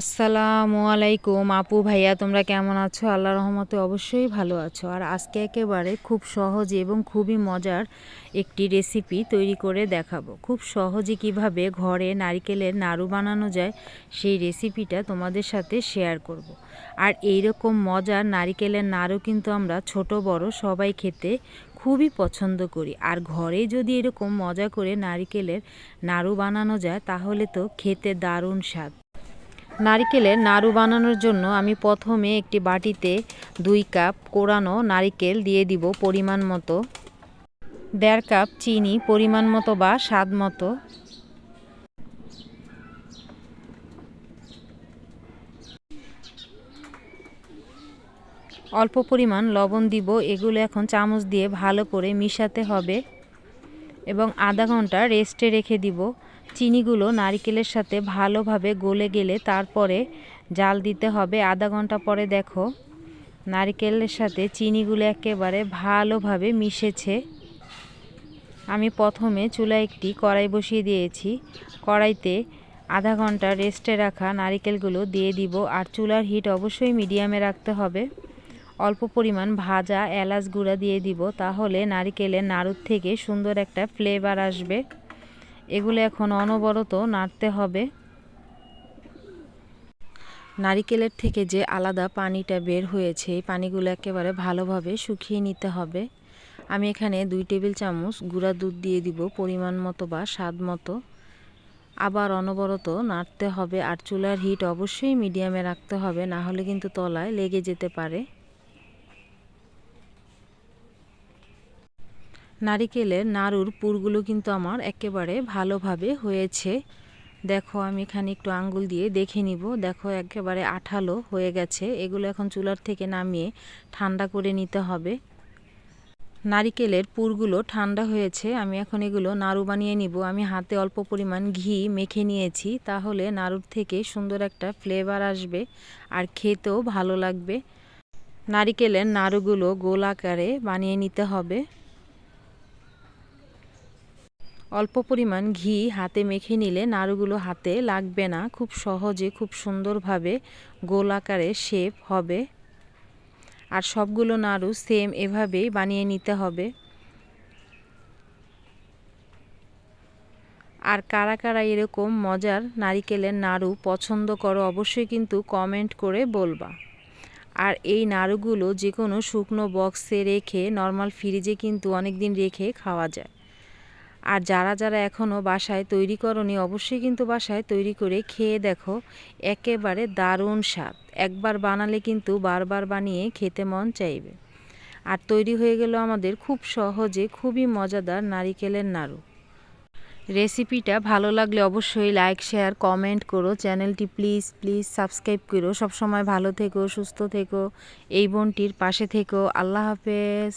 আসসালামু আলাইকুম। আপু, ভাইয়া, তোমরা কেমন আছো? আল্লাহ রহমতে অবশ্যই ভালো আছো। আর আজকে একেবারে খুব সহজে এবং খুবই মজার একটি রেসিপি তৈরি করে দেখাবো। খুব সহজে কীভাবে ঘরে নারিকেলের নাড়ু বানানো যায়, সেই রেসিপিটা তোমাদের সাথে শেয়ার করব। আর এই রকম মজার নারিকেলের নাড়ু কিন্তু আমরা ছোট, বড় সবাই খেতে খুবই পছন্দ করি। আর ঘরে যদি এরকম মজা করে নারিকেলের নাড়ু বানানো যায়, তাহলে তো খেতে দারুণ স্বাদ। নারিকেলের নাড়ু বানানোর জন্য আমি প্রথমে একটি বাটিতে দুই কাপ কোরানো নারিকেল দিয়ে দিব পরিমাণ মতো। দেড় কাপ চিনি পরিমাণ মতো বা স্বাদ মতো। অল্প পরিমাণ লবণ দিব, এগুলো এখন চামচ দিয়ে ভালো করে মিশাতে হবে এবং আধা ঘণ্টা রেস্টে রেখে দিব। চিনিগুলো নারিকেলের সাথে ভালোভাবে গলে গেলে তারপরে জাল দিতে হবে আধা ঘণ্টা পরে দেখো। নারিকেলের সাথে চিনিগুলো একেবারে ভালোভাবে মিশেছে। আমি প্রথমে চুলা একটি কড়াই বসিয়ে দিয়েছি। কড়াইতে আধা ঘণ্টা রেস্টে রাখা নারিকেলগুলো দিয়ে দিব আর চুলার হিট অবশ্যই মিডিয়ামে রাখতে হবে। অল্প পরিমাণ ভাজা এলাচ গুঁড়া দিয়ে দিব, তাহলে নারিকেলের নাড়ুর থেকে সুন্দর একটা ফ্লেভার আসবে। এগুলো এখন অনবরত নাড়তে হবে। নারিকেলের থেকে যে আলাদা পানিটা বের হয়েছে, এই পানিগুলো একেবারে ভালোভাবে শুকিয়ে নিতে হবে। আমি এখানে দুই টেবিল চামচ গুঁড়া দুধ দিয়ে দিব, পরিমাণ মতো বা স্বাদ মতো। আবার অনবরত নাড়তে হবে আর চুলার হিট অবশ্যই মিডিয়ামে রাখতে হবে, না হলে কিন্তু তলায় লেগে যেতে পারে। নারিকেলের নাড়ুর পুরগুলো কিন্তু আমার একেবারে ভালোভাবে হয়েছে। দেখো, আমি এখানে একটু আঙ্গুল দিয়ে দেখে নিব। দেখো, একেবারে আঠালো হয়ে গেছে। এগুলো এখন চুলার থেকে নামিয়ে ঠান্ডা করে নিতে হবে। নারিকেলের পুরগুলো ঠান্ডা হয়েছে। আমি এখন এগুলো নাড়ু বানিয়ে নিব। আমি হাতে অল্প পরিমাণ ঘি মেখে নিয়েছি, তাহলে নাড়ুর থেকে সুন্দর একটা ফ্লেভার আসবে আর খেতেও ভালো লাগবে। নারিকেলের নাড়ুগুলো গোল আকারে বানিয়ে নিতে হবে। অল্প পরিমাণ ঘি হাতে মেখে নিলে নাড়ুগুলো হাতে লাগবে না। খুব সহজে, খুব সুন্দরভাবে গোল আকারে শেপ হবে। আর সবগুলো নাড়ু সেম এভাবেই বানিয়ে নিতে হবে। আর কারা কারা এরকম মজার নারিকেলের নাড়ু পছন্দ করো অবশ্যই কিন্তু কমেন্ট করে বলবা। আর এই নাড়ুগুলো যে কোনো শুকনো বক্সে রেখে নর্মাল ফ্রিজে কিন্তু অনেক দিন রেখে খাওয়া যায়। আর যারা যারা এখনও বাসায় তৈরি করনি, অবশ্যই কিন্তু বাসায় তৈরি করে খেয়ে দেখো, একেবারে দারুণ স্বাদ। একবার বানালে কিন্তু বারবার বানিয়ে খেতে মন চাইবে। আর তৈরি হয়ে গেল আমাদের খুব সহজে, খুবই মজাদার নারিকেলের নাড়ু। রেসিপিটা ভালো লাগলে অবশ্যই লাইক, শেয়ার, কমেন্ট করো। চ্যানেলটি প্লিজ প্লিজ সাবস্ক্রাইব করো। সবসময় ভালো থেকো, সুস্থ থেকো। এই বোনটির পাশে থেকো। আল্লাহ হাফেজ।